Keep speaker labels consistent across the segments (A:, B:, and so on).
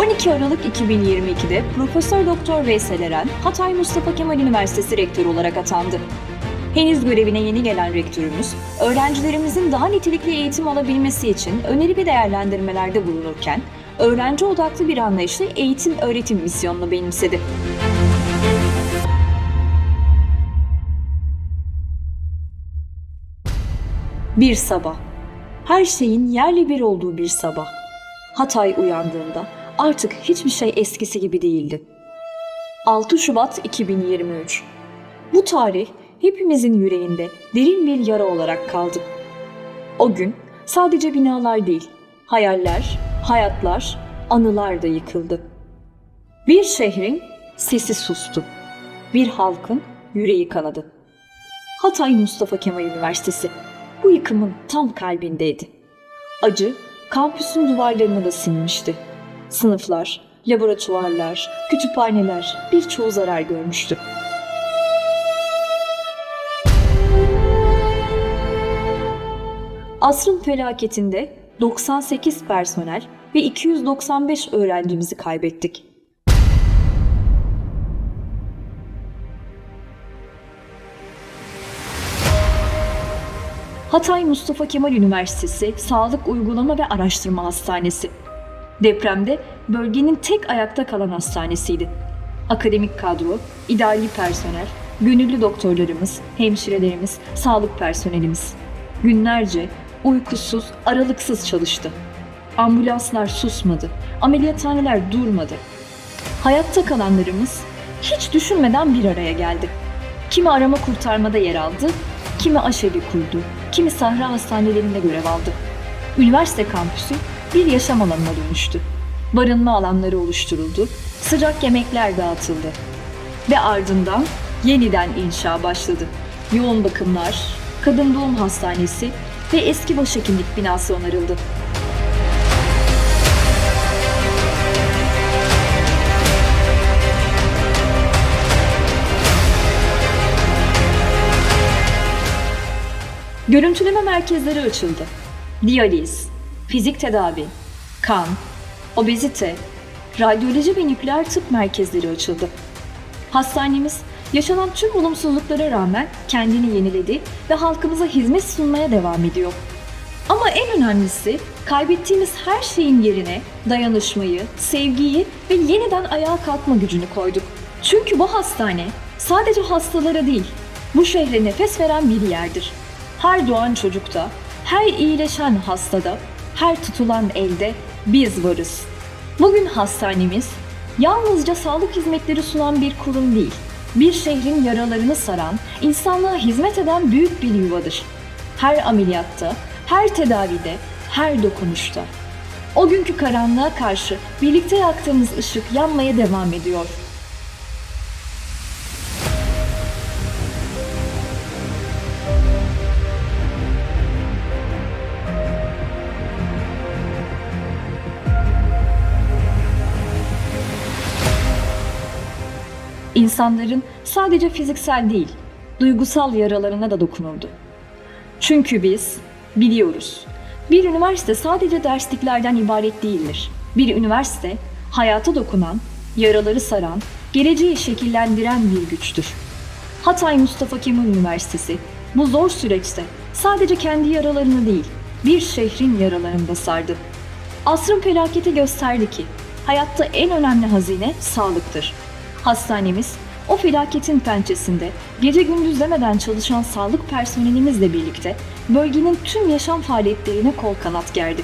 A: 12 Aralık 2022'de Profesör Doktor Veysel Eren, Hatay Mustafa Kemal Üniversitesi rektörü olarak atandı. Henüz görevine yeni gelen rektörümüz, öğrencilerimizin daha nitelikli eğitim alabilmesi için öneri ve değerlendirmelerde bulunurken, öğrenci odaklı bir anlayışla eğitim öğretim misyonunu benimsedi. Bir sabah. Her şeyin yerli bir olduğu bir sabah. Hatay uyandığında artık hiçbir şey eskisi gibi değildi. 6 Şubat 2023. Bu tarih hepimizin yüreğinde derin bir yara olarak kaldı. O gün sadece binalar değil, hayaller, hayatlar, anılar da yıkıldı. Bir şehrin sesi sustu. Bir halkın yüreği kanadı. Hatay Mustafa Kemal Üniversitesi bu yıkımın tam kalbindeydi. Acı kampüsün duvarlarına da sinmişti. Sınıflar, laboratuvarlar, kütüphaneler birçoğu zarar görmüştü. Asrın felaketinde 98 personel ve 295 öğrencimizi kaybettik. Hatay Mustafa Kemal Üniversitesi Sağlık Uygulama ve Araştırma Hastanesi. Depremde bölgenin tek ayakta kalan hastanesiydi. Akademik kadro, idari personel, gönüllü doktorlarımız, hemşirelerimiz, sağlık personelimiz. Günlerce uykusuz, aralıksız çalıştı. Ambulanslar susmadı, ameliyathaneler durmadı. Hayatta kalanlarımız hiç düşünmeden bir araya geldi. Kimi arama kurtarmada yer aldı, kimi aşevi kurdu, kimi sahra hastanelerinde görev aldı. Üniversite kampüsü bir yaşam alanına dönüştü. Barınma alanları oluşturuldu, sıcak yemekler dağıtıldı. Ve ardından yeniden inşa başladı. Yoğun bakımlar, kadın doğum hastanesi ve eski başhekimlik binası onarıldı. Görüntüleme merkezleri açıldı. Diyaliz, fizik tedavi, kan, obezite, radyoloji ve nükleer tıp merkezleri açıldı. Hastanemiz yaşanan tüm olumsuzluklara rağmen kendini yeniledi ve halkımıza hizmet sunmaya devam ediyor. Ama en önemlisi kaybettiğimiz her şeyin yerine dayanışmayı, sevgiyi ve yeniden ayağa kalkma gücünü koyduk. Çünkü bu hastane sadece hastalara değil, bu şehre nefes veren bir yerdir. Her doğan çocukta, her iyileşen hastada, her tutulan elde biz varız. Bugün hastanemiz yalnızca sağlık hizmetleri sunan bir kurum değil, bir şehrin yaralarını saran, insanlığa hizmet eden büyük bir yuvadır. Her ameliyatta, her tedavide, her dokunuşta. O günkü karanlığa karşı birlikte yaktığımız ışık yanmaya devam ediyor. İnsanların sadece fiziksel değil, duygusal yaralarına da dokunuldu. Çünkü biz biliyoruz. Bir üniversite sadece dersliklerden ibaret değildir. Bir üniversite hayata dokunan, yaraları saran, geleceği şekillendiren bir güçtür. Hatay Mustafa Kemal Üniversitesi bu zor süreçte sadece kendi yaralarını değil, bir şehrin yaralarını da sardı. Asrın felaketi gösterdi ki hayatta en önemli hazine sağlıktır. Hastanemiz o felaketin pençesinde gece gündüz demeden çalışan sağlık personelimizle birlikte bölgenin tüm yaşam faaliyetlerine kol kanat gerdi.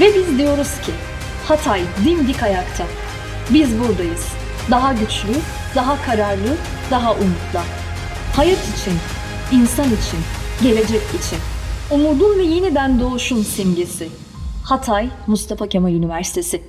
A: Ve biz diyoruz ki Hatay dimdik ayakta. Biz buradayız. Daha güçlü, daha kararlı, daha umutlu. Hayat için, insan için, gelecek için. Umudun ve yeniden doğuşun simgesi. Hatay Mustafa Kemal Üniversitesi.